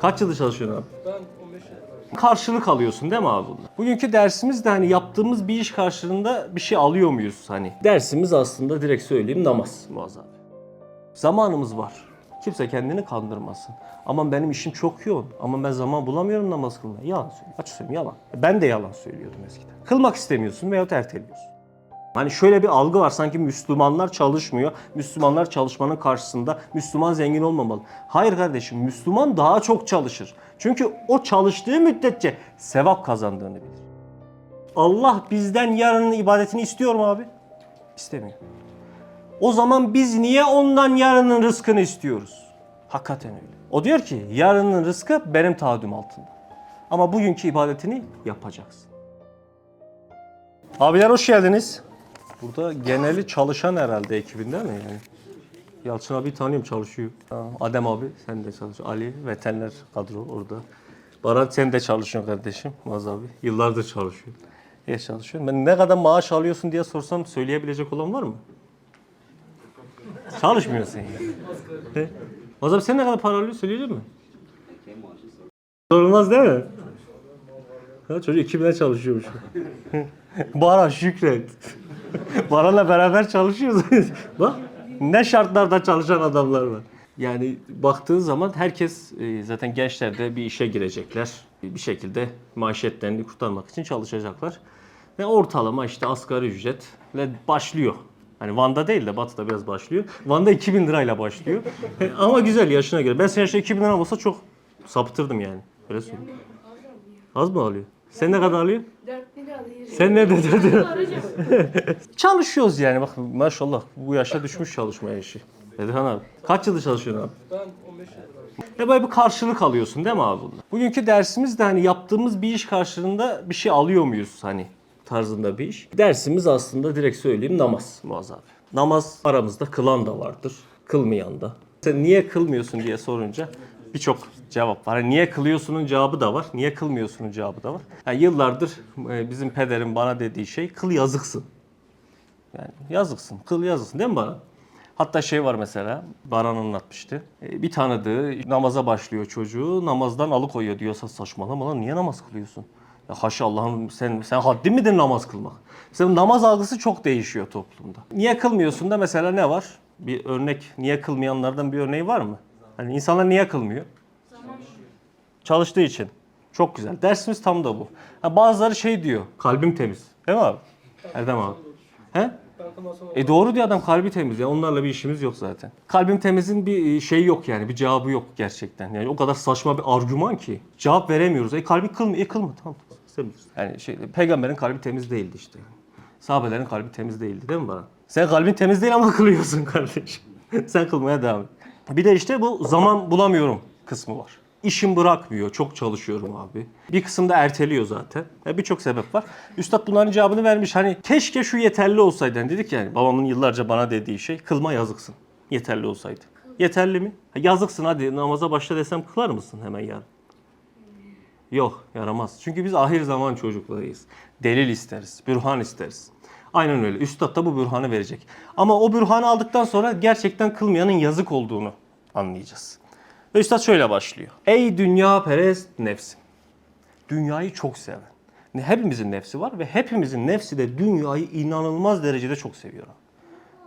Kaç yıldır çalışıyorsun abi? Ben 15 yıl. Karşılık alıyorsun değil mi abi bunda? Bugünkü dersimiz de hani yaptığımız bir iş karşılığında bir şey alıyor muyuz hani? Dersimiz aslında direkt söyleyeyim namaz Muaz abi. Zamanımız var. Kimse kendini kandırmasın. Aman benim işim çok yoğun. Ama ben zaman bulamıyorum namaz kılmaya. Yalan söylüyor. Açık söyleyeyim yalan. Ben de yalan söylüyordum eskiden. Kılmak istemiyorsun veyahut erteliyorsun. Hani şöyle bir algı var sanki Müslümanlar çalışmıyor. Müslümanlar çalışmanın karşısında Müslüman zengin olmamalı. Hayır kardeşim Müslüman daha çok çalışır. Çünkü o çalıştığı müddetçe sevap kazandığını bilir. Allah bizden yarının ibadetini istiyor mu abi? İstemiyor. O zaman biz niye ondan yarının rızkını istiyoruz? Hakikaten öyle. O diyor ki yarının rızkı benim tahaddüm altında. Ama bugünkü ibadetini yapacaksın. Abiler hoş geldiniz. Burada geneli çalışan herhalde ekibinde mi yani? Yalçın abi tanıyorum çalışıyor. Adem abi sen de çalışıyorsun. Ali veteriner kadro orada. Baran sen de çalışıyorsun kardeşim. Maz abi. Yıllardır çalışıyor. İyi çalışıyorum. Ben ne kadar maaş alıyorsun diye sorsam söyleyebilecek olan var mı? Çalışmıyorsun yani. Maz abi sen ne kadar para alıyorsun söyleyecek mi? Sorulmaz değil mi? Ha, çocuk 2000'e çalışıyormuş. Baran şükret. Baran'la beraber çalışıyoruz. Bak ne şartlarda çalışan adamlar var. Yani baktığın zaman herkes e, zaten gençlerde bir işe girecekler. Bir şekilde maaşetlerini kurtarmak için çalışacaklar. Ve ortalama işte asgari ücretle başlıyor. Hani Van'da değil de Batı'da biraz başlıyor. Van'da 2000 lirayla başlıyor. Ama güzel yaşına göre. Ben senin yaşta 2000 lira olsa çok sapıtırdım yani. Öyle söyleyeyim. Az mı alıyor? Sen ne kadar alıyorsun? 4000 alıyor. Sen ne dedin? Çalışıyoruz yani bak maşallah bu yaşa düşmüş çalışma yaşı. Bedirhan abi. Kaç yıldır çalışıyorsun abi? Ben 15 yıl. Ya böyle bir karşılık alıyorsun değil mi abi bunda? Bugünkü dersimiz de hani yaptığımız bir iş karşılığında bir şey alıyor muyuz hani tarzında bir iş. Dersimiz aslında direkt söyleyeyim namaz Muaz abi. Namaz aramızda kılan da vardır, kılmayan da. Sen niye kılmıyorsun diye sorunca birçok cevap var. Hani niye kılıyorsunun cevabı da var, niye kılmıyorsunun cevabı da var. Yani yıllardır e, bizim pederim bana dediği şey kıl yazıksın. Yani yazıksın, kıl yazıksın değil mi bana? Hatta şey var mesela, Baran anlatmıştı. Ee, Bir tanıdığı namaza başlıyor çocuğu, namazdan alıkoyuyor diyorsa saçmalama lan niye namaz kılıyorsun? Ya haşa Allah'ım sen, sen haddin midir namaz kılmak? Mesela namaz algısı çok değişiyor toplumda. Niye kılmıyorsun da mesela ne var? Bir örnek, niye kılmayanlardan bir örneği var mı? Hani insanlar niye kılmıyor? Çalıştığı için. Çok güzel. Dersimiz tam da bu. Ha, bazıları şey diyor, kalbim temiz. Değil mi abi? Erdem abi. He? E doğru diyor adam kalbi temiz ya. Onlarla bir işimiz yok zaten. Kalbim temizin bir şey yok yani. Bir cevabı yok gerçekten. Yani o kadar saçma bir argüman ki. Cevap veremiyoruz. E kalbi kılma. E kılma. Tamam. İstemiyoruz. Yani şey, peygamberin kalbi temiz değildi işte. Sahabelerin kalbi temiz değildi değil mi bana? Sen kalbin temiz değil ama kılıyorsun kardeşim. Sen kılmaya devam et. Bir de işte bu zaman bulamıyorum kısmı var. İşim bırakmıyor. Çok çalışıyorum abi. Bir kısımda erteliyor zaten. Ya Birçok sebep var. Üstad bunların cevabını vermiş. Hani keşke şu yeterli olsaydı. Hani dedik yani babamın yıllarca bana dediği şey kılma yazıksın. Yeterli olsaydı. Yeterli mi? Yazıksın hadi namaza başla desem kılar mısın hemen yarın? Yok yaramaz. Çünkü biz ahir zaman çocuklarıyız. Delil isteriz, bürhan isteriz. Aynen öyle. Üstad da bu bürhanı verecek. Ama o bürhanı aldıktan sonra gerçekten kılmayanın yazık olduğunu anlayacağız. Ve Üstad şöyle başlıyor. Ey dünya perest nefsim. Dünyayı çok seven. Hepimizin nefsi var ve hepimizin nefsi de dünyayı inanılmaz derecede çok seviyor.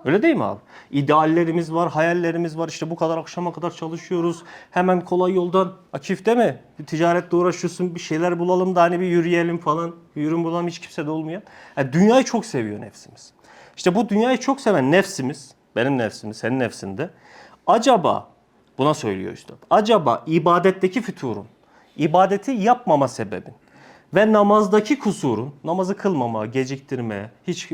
Öyle değil mi abi? İdeallerimiz var, hayallerimiz var. İşte bu kadar akşama kadar çalışıyoruz. Hemen kolay yoldan. Akif değil mi? Bir ticaretle uğraşıyorsun. Bir şeyler bulalım da hani bir yürüyelim falan. Bir ürün bulalım hiç kimse de olmayan. Yani dünyayı çok seviyor nefsimiz. İşte bu dünyayı çok seven nefsimiz, benim nefsimiz, senin nefsinde. Acaba, buna söylüyor üstad. Acaba ibadetteki füturun, ibadeti yapmama sebebin ve namazdaki kusurun, namazı kılmama, geciktirme, hiç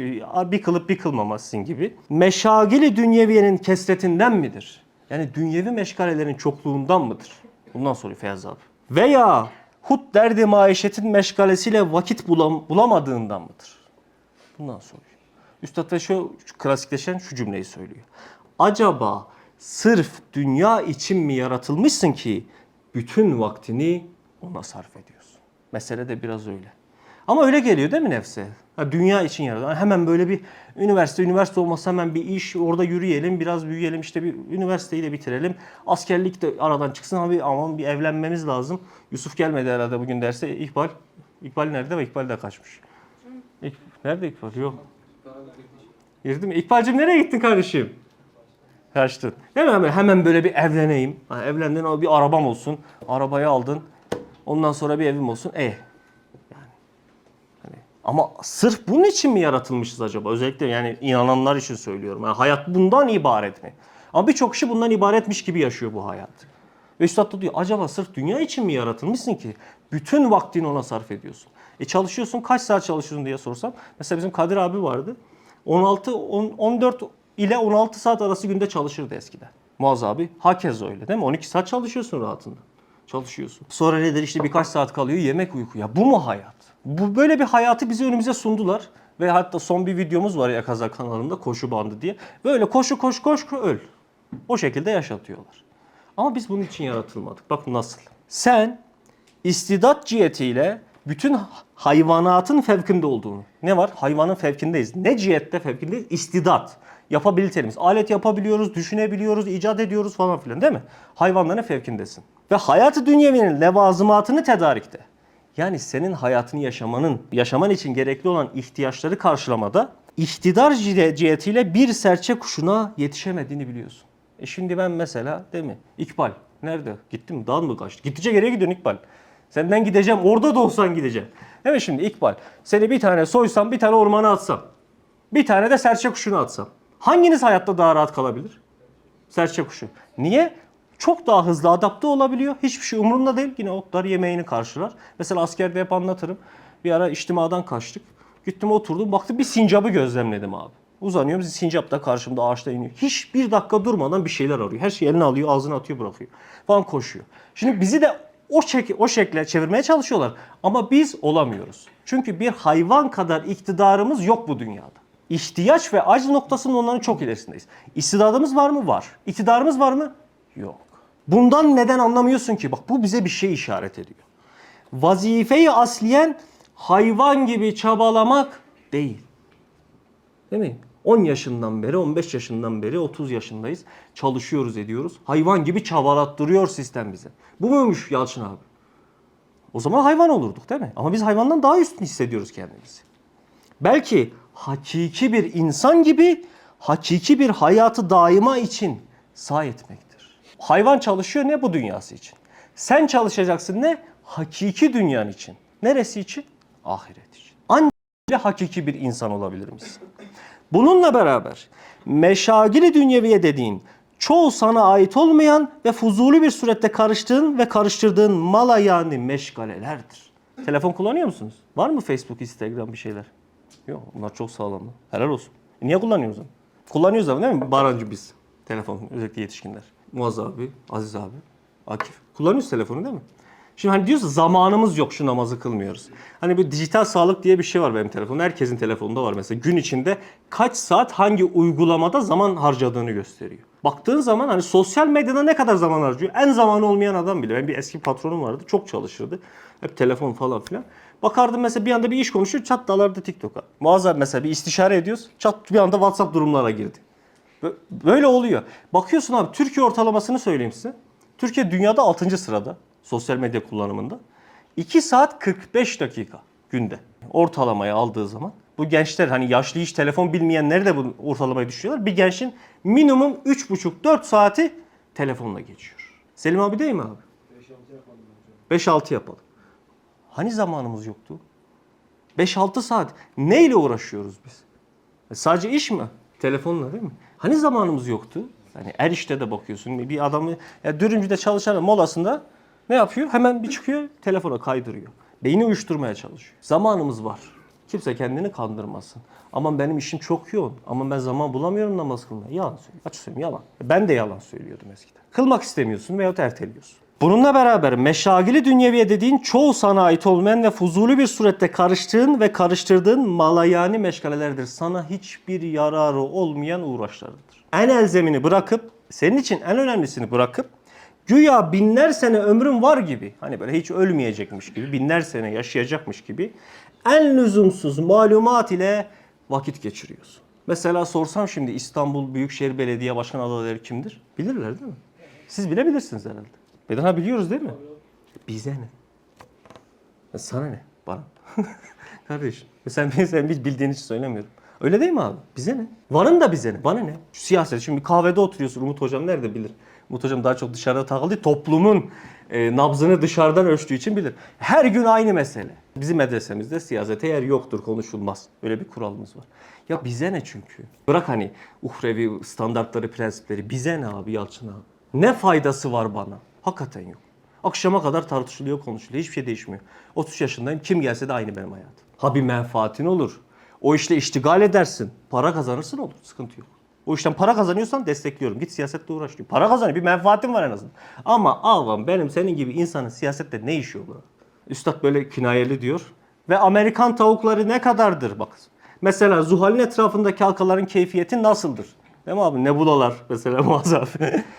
bir kılıp bir kılmamasın gibi meşagili dünyeviyenin kesretinden midir? Yani dünyevi meşgalelerin çokluğundan mıdır? Bundan soruyor Feyyaz abi. Veya hut derdi maişetin meşgalesiyle vakit bulam bulamadığından mıdır? Bundan soruyor. Üstad şu, şu klasikleşen şu cümleyi söylüyor. Acaba sırf dünya için mi yaratılmışsın ki bütün vaktini ona sarf ediyorsun? Mesele de biraz öyle. Ama öyle geliyor değil mi nefse? Ha, dünya için yaradan. Hemen böyle bir üniversite, üniversite olmasa hemen bir iş, orada yürüyelim, biraz büyüyelim, işte bir üniversiteyi de bitirelim. Askerlik de aradan çıksın abi aman bir evlenmemiz lazım. Yusuf gelmedi herhalde bugün derse. İkbal, İkbal nerede ve İkbal de kaçmış. İk, nerede İkbal? Yok. Girdi mi? İkbal'cim nereye gittin kardeşim? Kaçtın. Değil mi? Hemen, böyle bir evleneyim. Ha, evlendin ama bir arabam olsun. Arabayı aldın. Ondan sonra bir evim olsun. E. Yani. Hani, ama sırf bunun için mi yaratılmışız acaba? Özellikle yani inananlar için söylüyorum. Yani hayat bundan ibaret mi? Ama birçok kişi bundan ibaretmiş gibi yaşıyor bu hayatı. Ve Üstad da diyor acaba sırf dünya için mi yaratılmışsın ki? Bütün vaktini ona sarf ediyorsun. E çalışıyorsun kaç saat çalışıyorsun diye sorsam. Mesela bizim Kadir abi vardı. 16, 10, 14 ile 16 saat arası günde çalışırdı eskiden. Muaz abi hakeza öyle değil mi? 12 saat çalışıyorsun rahatında. Çalışıyorsun. Sonra nedir işte birkaç saat kalıyor yemek uyku. Ya bu mu hayat? Bu böyle bir hayatı bize önümüze sundular. Ve hatta son bir videomuz var ya Kaza kanalında koşu bandı diye. Böyle koşu koş koş öl. O şekilde yaşatıyorlar. Ama biz bunun için yaratılmadık. Bak nasıl. Sen istidat cihetiyle bütün hayvanatın fevkinde olduğunu. Ne var? Hayvanın fevkindeyiz. Ne cihette fevkindeyiz? İstidat. Yapabilitemiz. Alet yapabiliyoruz, düşünebiliyoruz, icat ediyoruz falan filan değil mi? Hayvanların fevkindesin. Ve hayatı dünyevinin levazımatını tedarikte. Yani senin hayatını yaşamanın, yaşaman için gerekli olan ihtiyaçları karşılamada iktidar cihe- cihetiyle bir serçe kuşuna yetişemediğini biliyorsun. E şimdi ben mesela değil mi? İkbal. Nerede? Gitti mi? Dağ mı kaçtı? Gittikçe geriye gidiyorsun İkbal. Senden gideceğim. Orada da olsan gideceğim. Değil mi şimdi İkbal? Seni bir tane soysam, bir tane ormana atsam. Bir tane de serçe kuşuna atsam. Hanginiz hayatta daha rahat kalabilir? Serçe kuşu. Niye? Çok daha hızlı adapte olabiliyor. Hiçbir şey umurunda değil. Yine otlar yemeğini karşılar. Mesela askerde hep anlatırım. Bir ara içtimadan kaçtık. Gittim oturdum. Baktım bir sincabı gözlemledim abi. Uzanıyorum. Sincap da karşımda ağaçta iniyor. Hiç bir dakika durmadan bir şeyler arıyor. Her şeyi eline alıyor, ağzına atıyor, bırakıyor. Falan koşuyor. Şimdi bizi de o şek o şekle çevirmeye çalışıyorlar. Ama biz olamıyoruz. Çünkü bir hayvan kadar iktidarımız yok bu dünyada. İhtiyaç ve acz noktasının onların çok ilerisindeyiz. İstidadımız var mı? Var. İktidarımız var mı? Yok. Bundan neden anlamıyorsun ki? Bak bu bize bir şey işaret ediyor. Vazifeyi asliyen hayvan gibi çabalamak değil. Değil mi? 10 yaşından beri, 15 yaşından beri, 30 yaşındayız. Çalışıyoruz, ediyoruz. Hayvan gibi çabalattırıyor sistem bize. Bu muymuş Yalçın abi? O zaman hayvan olurduk değil mi? Ama biz hayvandan daha üstün hissediyoruz kendimizi. Belki hakiki bir insan gibi hakiki bir hayatı daima için sahi etmektir. Hayvan çalışıyor ne bu dünyası için? Sen çalışacaksın ne? Hakiki dünyan için. Neresi için? Ahiret için. Ancak hakiki bir insan olabilir misin? Bununla beraber meşagili dünyeviye dediğin çoğu sana ait olmayan ve fuzuli bir surette karıştığın ve karıştırdığın mala yani meşgalelerdir. Telefon kullanıyor musunuz? Var mı Facebook, Instagram bir şeyler? Yok bunlar çok sağlam. Helal olsun. E niye kullanıyorsun? Kullanıyoruz ama değil mi? Barancı biz. Telefon özellikle yetişkinler. Muaz abi, Aziz abi, Akif. Kullanıyoruz telefonu değil mi? Şimdi hani diyorsa zamanımız yok şu namazı kılmıyoruz. Hani bir dijital sağlık diye bir şey var benim telefonumda. Herkesin telefonunda var mesela. Gün içinde kaç saat hangi uygulamada zaman harcadığını gösteriyor. Baktığın zaman hani sosyal medyada ne kadar zaman harcıyor? En zamanı olmayan adam bile. Benim bir eski patronum vardı. Çok çalışırdı. Hep telefon falan filan. Bakardım mesela bir anda bir iş konuşuyor. Çat dalardı TikTok'a. Muazzam mesela bir istişare ediyoruz. Çat bir anda WhatsApp durumlara girdi. Bö- Böyle oluyor. Bakıyorsun abi Türkiye ortalamasını söyleyeyim size. Türkiye dünyada 6. sırada sosyal medya kullanımında. 2 saat 45 dakika günde ortalamayı aldığı zaman bu gençler hani yaşlı hiç telefon bilmeyenleri de bu ortalamayı düşürüyorlar. Bir gençin minimum 3,5-4 saati telefonla geçiyor. Selim abi değil mi abi? 5-6 yapalım. Hani zamanımız yoktu? 5-6 saat neyle uğraşıyoruz biz? E Sadece iş mi? Telefonla değil mi? Hani zamanımız yoktu? Hani her işte de bakıyorsun. Bir adamı ya dürümcüde çalışan molasında ne yapıyor? Hemen bir çıkıyor telefona kaydırıyor. Beyni uyuşturmaya çalışıyor. Zamanımız var. Kimse kendini kandırmasın. Aman benim işim çok yoğun. Ama ben zaman bulamıyorum namaz kılmaya. Yalan söylüyor. Açık söyleyeyim yalan. Ben de yalan söylüyordum eskiden. Kılmak istemiyorsun veyahut erteliyorsun. Bununla beraber meşagili dünyeviye dediğin çoğu sana ait olmayan ve fuzuli bir surette karıştığın ve karıştırdığın malayani meşgalelerdir. Sana hiçbir yararı olmayan uğraşlarıdır. En elzemini bırakıp, senin için en önemlisini bırakıp, Güya binler sene ömrün var gibi. Hani böyle hiç ölmeyecekmiş gibi, binler sene yaşayacakmış gibi. En lüzumsuz malumat ile vakit geçiriyorsun. Mesela sorsam şimdi İstanbul Büyükşehir Belediye Başkan adayları kimdir? Bilirler değil mi? Siz bilebilirsiniz herhalde. Bedirhan biliyoruz değil mi? Bize ne? Ya Sana ne? Bana. Kardeşim. Sen, sen biz bildiğin için söylemiyorum. Öyle değil mi abi? Bize ne? Varın da bize ne? Bana ne? Şu siyaset. Şimdi kahvede oturuyorsun. Umut Hocam nerede bilir? Umut Hocam daha çok dışarıda takıldı. Toplumun e, nabzını dışarıdan ölçtüğü için bilir. Her gün aynı mesele. Bizim medresemizde siyasete yer yoktur, konuşulmaz. Öyle bir kuralımız var. Ya bize ne çünkü? Bırak hani uhrevi standartları, prensipleri. Bize ne abi Yalçın abi? Ne faydası var bana? Hakikaten yok. Akşama kadar tartışılıyor, konuşuluyor. Hiçbir şey değişmiyor. 30 yaşındayım. Kim gelse de aynı benim hayatım. Ha bir menfaatin olur. O işle iştigal edersin. Para kazanırsın olur. Sıkıntı yok. O işten para kazanıyorsan destekliyorum. Git siyasetle uğraş diyor. Para kazanıyor. Bir menfaatin var en azından. Ama avam benim senin gibi insanın siyasette ne işi olur? Üstad böyle kinayeli diyor. Ve Amerikan tavukları ne kadardır bak. Mesela Zuhal'in etrafındaki halkaların keyfiyeti nasıldır? Değil mi abi? Nebulalar mesela muazzam.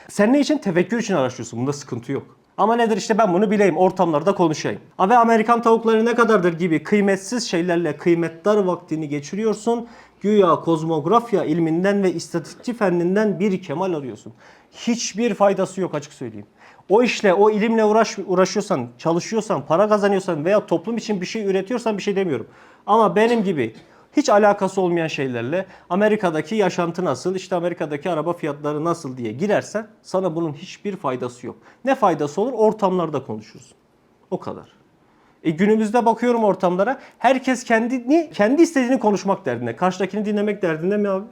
Sen ne için? Tefekkür için araştırıyorsun. Bunda sıkıntı yok. Ama nedir işte ben bunu bileyim, ortamlarda konuşayım. Ve Amerikan tavukları ne kadardır gibi kıymetsiz şeylerle kıymetdar vaktini geçiriyorsun. Güya kozmografya ilminden ve istatistik fenninden bir kemal arıyorsun. Hiçbir faydası yok açık söyleyeyim. O işle, o ilimle uğraş, uğraşıyorsan, çalışıyorsan, para kazanıyorsan veya toplum için bir şey üretiyorsan bir şey demiyorum. Ama benim gibi hiç alakası olmayan şeylerle Amerika'daki yaşantı nasıl, işte Amerika'daki araba fiyatları nasıl diye girersen sana bunun hiçbir faydası yok. Ne faydası olur? Ortamlarda konuşuruz. O kadar. E günümüzde bakıyorum ortamlara herkes kendini kendi istediğini konuşmak derdinde. Karşıdakini dinlemek derdinde mi abi?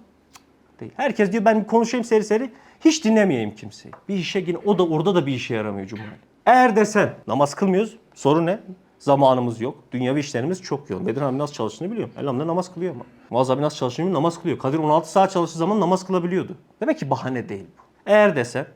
Değil. Herkes diyor ben konuşayım seri seri hiç dinlemeyeyim kimseyi. Bir işe yine o da orada da bir işe yaramıyor Cumhuriyet. Eğer desen namaz kılmıyoruz. Soru ne? Zamanımız yok. Dünyavi işlerimiz çok yoğun. Bedir abi nasıl çalıştığını biliyorum. Elhamdülillah namaz kılıyor ama. Muaz abi nasıl çalıştığını biliyorum, namaz kılıyor. Kadir 16 saat çalıştığı zaman namaz kılabiliyordu. Demek ki bahane değil bu. Eğer desen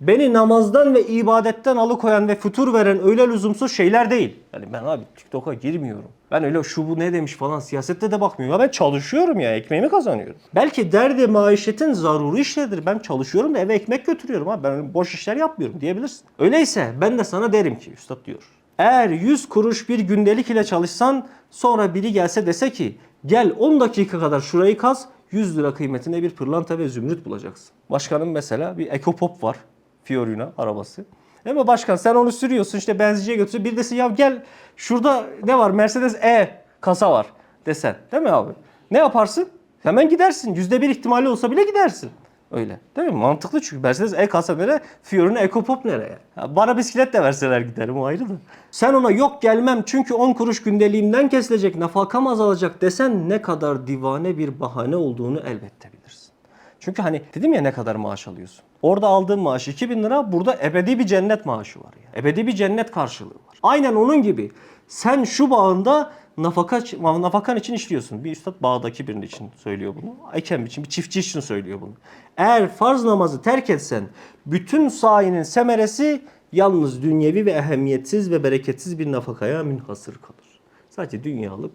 beni namazdan ve ibadetten alıkoyan ve fütur veren öyle lüzumsuz şeyler değil. Yani ben abi TikTok'a girmiyorum. Ben öyle şu bu ne demiş falan siyasette de bakmıyorum. Ya ben çalışıyorum ya ekmeğimi kazanıyorum. Belki derdi maişetin zaruri işleridir. Ben çalışıyorum da eve ekmek götürüyorum ha. Ben boş işler yapmıyorum diyebilirsin. Öyleyse ben de sana derim ki üstad diyor. Eğer 100 kuruş bir gündelik ile çalışsan sonra biri gelse dese ki gel 10 dakika kadar şurayı kaz 100 lira kıymetine bir pırlanta ve zümrüt bulacaksın. Başkanın mesela bir ekopop var. Fiorina arabası. Ama başkan sen onu sürüyorsun işte benzinciye götürüyorsun. Bir desin ya gel şurada ne var Mercedes E kasa var desen. Değil mi abi? Ne yaparsın? Hemen gidersin. Yüzde bir ihtimali olsa bile gidersin. Öyle. Değil mi? Mantıklı çünkü Mercedes E kasa nere? Fiorina Ecopop nereye? Ya bana bisiklet de verseler giderim o ayrı da. Sen ona yok gelmem çünkü 10 kuruş gündeliğimden kesilecek, nafakam azalacak desen ne kadar divane bir bahane olduğunu elbette bilirsin. Çünkü hani dedim ya ne kadar maaş alıyorsun. Orada aldığın maaş 2000 lira, burada ebedi bir cennet maaşı var. Yani. Ebedi bir cennet karşılığı var. Aynen onun gibi. Sen şu bağında nafaka, nafakan için işliyorsun. Bir üstad bağdaki birinin için söylüyor bunu. Eken için, bir çiftçi için söylüyor bunu. Eğer farz namazı terk etsen, bütün sayinin semeresi yalnız dünyevi ve ehemmiyetsiz ve bereketsiz bir nafakaya münhasır kalır. Sadece dünyalık.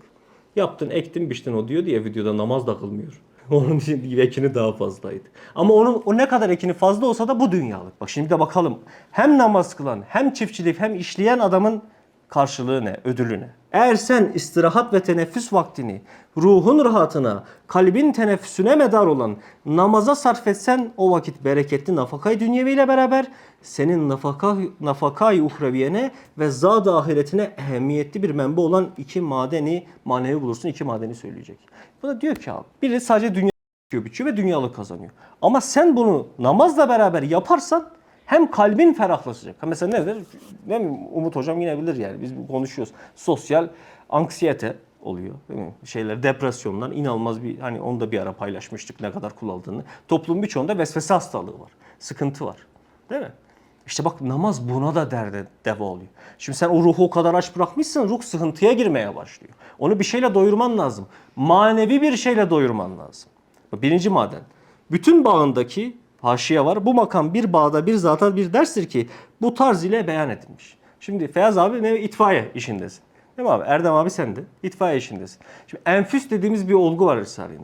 Yaptın, ektin, biçtin o diyor diye videoda namaz da kılmıyor. Onun için ekini daha fazlaydı. Ama onun o ne kadar ekini fazla olsa da bu dünyalık. Bak şimdi de bakalım. Hem namaz kılan, hem çiftçilik, hem işleyen adamın karşılığı ne, ödülü ne? Eğer sen istirahat ve teneffüs vaktini ruhun rahatına, kalbin teneffüsüne medar olan namaza sarf etsen o vakit bereketli nafakay dünyeviyle beraber senin nafaka nafakay uhreviyene ve zat ahiretine ehemmiyetli bir menbe olan iki madeni manevi bulursun. iki madeni söyleyecek. Bu da diyor ki abi biri sadece dünya biçiyor ve dünyalık kazanıyor. Ama sen bunu namazla beraber yaparsan hem kalbin ferahlaşacak. Mesela nedir? Değil mi? Umut hocam yine bilir yani. Biz konuşuyoruz. Sosyal anksiyete oluyor. Değil mi? Şeyler, depresyonlar inanılmaz bir hani onu da bir ara paylaşmıştık ne kadar kullandığını. Toplumun birçoğunda vesvese hastalığı var. Sıkıntı var. Değil mi? İşte bak namaz buna da derde deva oluyor. Şimdi sen o ruhu o kadar aç bırakmışsın ruh sıkıntıya girmeye başlıyor. Onu bir şeyle doyurman lazım. Manevi bir şeyle doyurman lazım. Birinci maden. Bütün bağındaki haşiye var. Bu makam bir bağda bir zata bir derstir ki bu tarz ile beyan edilmiş. Şimdi Feyyaz abi ne itfaiye işindesin. Değil mi abi? Erdem abi sen de itfaiye işindesin. Şimdi enfüs dediğimiz bir olgu var Risale-i.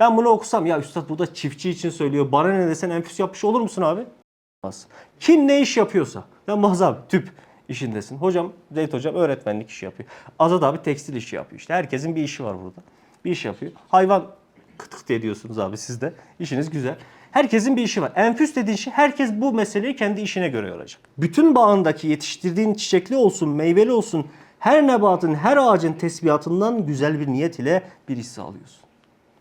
Ben bunu okusam ya üstad bu da çiftçi için söylüyor. Bana ne desen enfüs yapmış olur musun abi? olmaz. Kim ne iş yapıyorsa. Ya Mahz tüp işindesin. Hocam Zeyt hocam öğretmenlik işi yapıyor. Azat abi tekstil işi yapıyor. İşte herkesin bir işi var burada. Bir iş yapıyor. Hayvan kıt kıt ediyorsunuz abi siz de. İşiniz güzel. Herkesin bir işi var. Enfüs dediğin şey herkes bu meseleyi kendi işine göre yoracak. Bütün bağındaki yetiştirdiğin çiçekli olsun, meyveli olsun her nebatın, her ağacın tesbihatından güzel bir niyet ile bir hisse alıyorsun.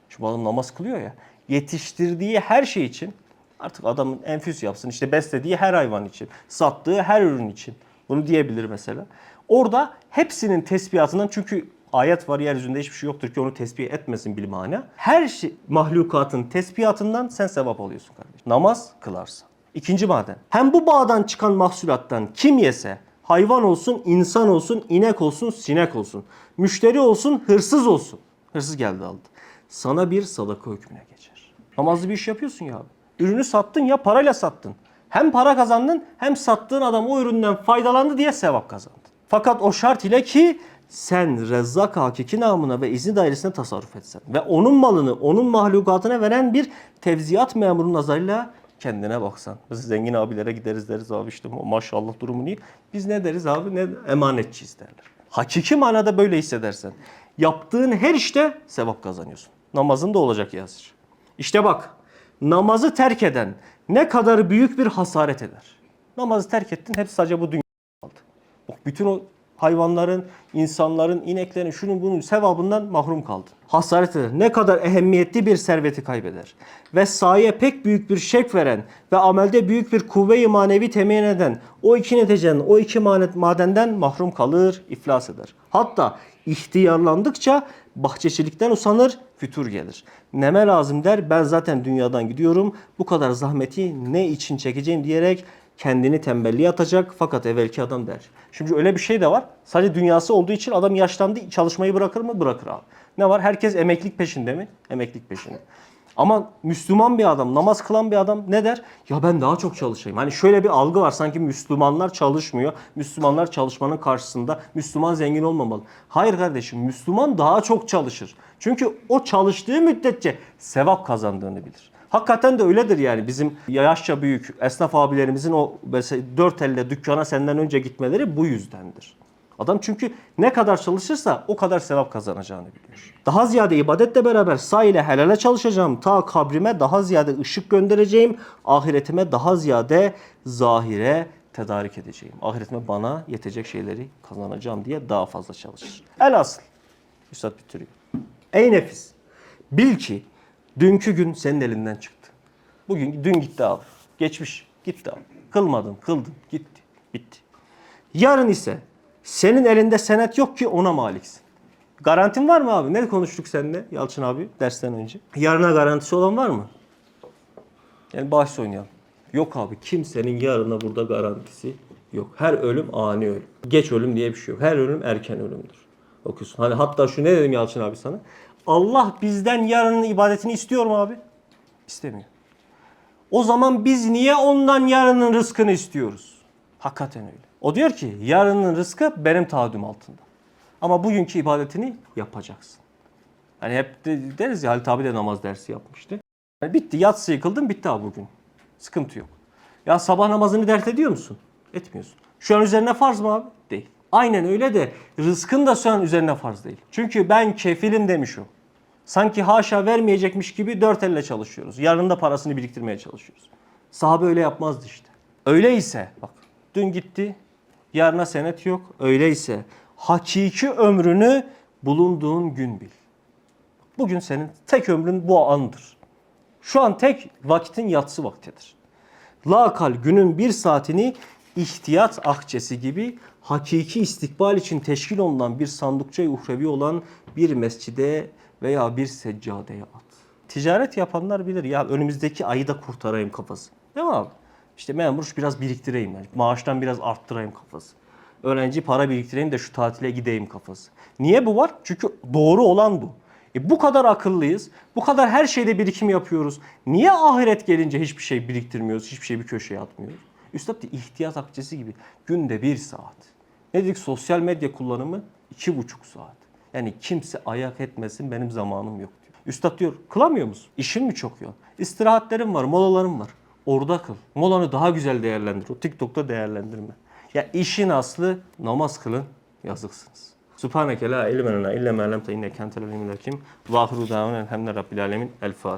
Şu adam namaz kılıyor ya. Yetiştirdiği her şey için artık adamın enfüs yapsın. işte beslediği her hayvan için. Sattığı her ürün için. Bunu diyebilir mesela. Orada hepsinin tesbihatından çünkü ayet var yeryüzünde hiçbir şey yoktur ki onu tesbih etmesin bilmane. Her şey, mahlukatın tesbihatından sen sevap alıyorsun kardeşim. Namaz kılarsa. İkinci maden. Hem bu bağdan çıkan mahsulattan kim yese hayvan olsun, insan olsun, inek olsun, sinek olsun. Müşteri olsun, hırsız olsun. Hırsız geldi aldı. Sana bir sadaka hükmüne geçer. Namazlı bir iş yapıyorsun ya abi. Ürünü sattın ya parayla sattın. Hem para kazandın hem sattığın adam o üründen faydalandı diye sevap kazandın. Fakat o şart ile ki sen Rezzak Hakiki namına ve izni dairesine tasarruf etsen ve onun malını onun mahlukatına veren bir tevziyat memuru nazarıyla kendine baksan. Biz zengin abilere gideriz deriz abi işte maşallah durumu iyi. Biz ne deriz abi ne emanetçiyiz derler. Hakiki manada böyle hissedersen yaptığın her işte sevap kazanıyorsun. Namazın da olacak Yasir. İşte bak namazı terk eden ne kadar büyük bir hasaret eder. Namazı terk ettin hep sadece bu dünya kaldı. Bütün o hayvanların, insanların, ineklerin, şunun bunun sevabından mahrum kaldın. Hasaret eder. Ne kadar ehemmiyetli bir serveti kaybeder. Ve saye pek büyük bir şevk veren ve amelde büyük bir kuvve-i manevi temin eden o iki neticeden, o iki madenden mahrum kalır, iflas eder. Hatta ihtiyarlandıkça bahçeçilikten usanır, fütur gelir. Neme lazım der, ben zaten dünyadan gidiyorum, bu kadar zahmeti ne için çekeceğim diyerek kendini tembelliğe atacak fakat evvelki adam der. Şimdi öyle bir şey de var. Sadece dünyası olduğu için adam yaşlandı çalışmayı bırakır mı? Bırakır abi. Ne var? Herkes emeklilik peşinde mi? Emeklilik peşinde. Ama Müslüman bir adam, namaz kılan bir adam ne der? Ya ben daha çok çalışayım. Hani şöyle bir algı var sanki Müslümanlar çalışmıyor. Müslümanlar çalışmanın karşısında. Müslüman zengin olmamalı. Hayır kardeşim Müslüman daha çok çalışır. Çünkü o çalıştığı müddetçe sevap kazandığını bilir. Hakikaten de öyledir yani bizim yaşça büyük esnaf abilerimizin o mesela dört elle dükkana senden önce gitmeleri bu yüzdendir. Adam çünkü ne kadar çalışırsa o kadar sevap kazanacağını biliyor. Daha ziyade ibadetle beraber sağ ile helale çalışacağım. Ta kabrime daha ziyade ışık göndereceğim. Ahiretime daha ziyade zahire tedarik edeceğim. Ahiretime bana yetecek şeyleri kazanacağım diye daha fazla çalışır. Elhasıl. Üstad bitiriyor. Ey nefis. Bil ki dünkü gün senin elinden çıktı. Bugün dün gitti abi. Geçmiş gitti abi. Kılmadın, kıldın, gitti, bitti. Yarın ise senin elinde senet yok ki ona maliksin. Garantin var mı abi? Ne konuştuk seninle Yalçın abi dersten önce? Yarına garantisi olan var mı? Yani bahis oynayalım. Yok abi kimsenin yarına burada garantisi yok. Her ölüm ani ölüm. Geç ölüm diye bir şey yok. Her ölüm erken ölümdür. Okuyorsun. Hani hatta şu ne dedim Yalçın abi sana? Allah bizden yarının ibadetini istiyor mu abi? İstemiyor. O zaman biz niye ondan yarının rızkını istiyoruz? Hakikaten öyle. O diyor ki yarının rızkı benim taahhüdüm altında. Ama bugünkü ibadetini yapacaksın. Hani hep de- deriz ya Halit abi de namaz dersi yapmıştı. Yani bitti yatsı yıkıldın bitti abi bugün. Sıkıntı yok. Ya sabah namazını dert ediyor musun? Etmiyorsun. Şu an üzerine farz mı abi? Değil. Aynen öyle de rızkın da an üzerine farz değil. Çünkü ben kefilim demiş o. Sanki haşa vermeyecekmiş gibi dört elle çalışıyoruz. Yarın da parasını biriktirmeye çalışıyoruz. Sahabe öyle yapmazdı işte. Öyleyse bak dün gitti yarına senet yok. Öyleyse hakiki ömrünü bulunduğun gün bil. Bugün senin tek ömrün bu andır. Şu an tek vakitin yatsı vaktidir. Lakal günün bir saatini ihtiyat akçesi gibi hakiki istikbal için teşkil olunan bir sandıkça uhrevi olan bir mescide veya bir seccadeye at. Ticaret yapanlar bilir ya önümüzdeki ayı da kurtarayım kafası. Değil mi abi? İşte memur biraz biriktireyim yani. Maaştan biraz arttırayım kafası. Öğrenci para biriktireyim de şu tatile gideyim kafası. Niye bu var? Çünkü doğru olan bu. E bu kadar akıllıyız. Bu kadar her şeyde birikim yapıyoruz. Niye ahiret gelince hiçbir şey biriktirmiyoruz? Hiçbir şey bir köşeye atmıyoruz? Üstad da ihtiyat akçesi gibi günde bir saat. Ne dedik? Sosyal medya kullanımı iki buçuk saat. Yani kimse ayak etmesin benim zamanım yok diyor. Üstad diyor kılamıyor musun? İşin mi çok yoğun? İstirahatlerim var, molalarım var. Orada kıl. Molanı daha güzel değerlendir. O TikTok'ta değerlendirme. Ya işin aslı namaz kılın. Yazıksınız. Subhaneke la ilme lena illa ma allamtena inneke entel alimul hakim. Ve ahiru davana elhamdülillahi rabbil alamin. El.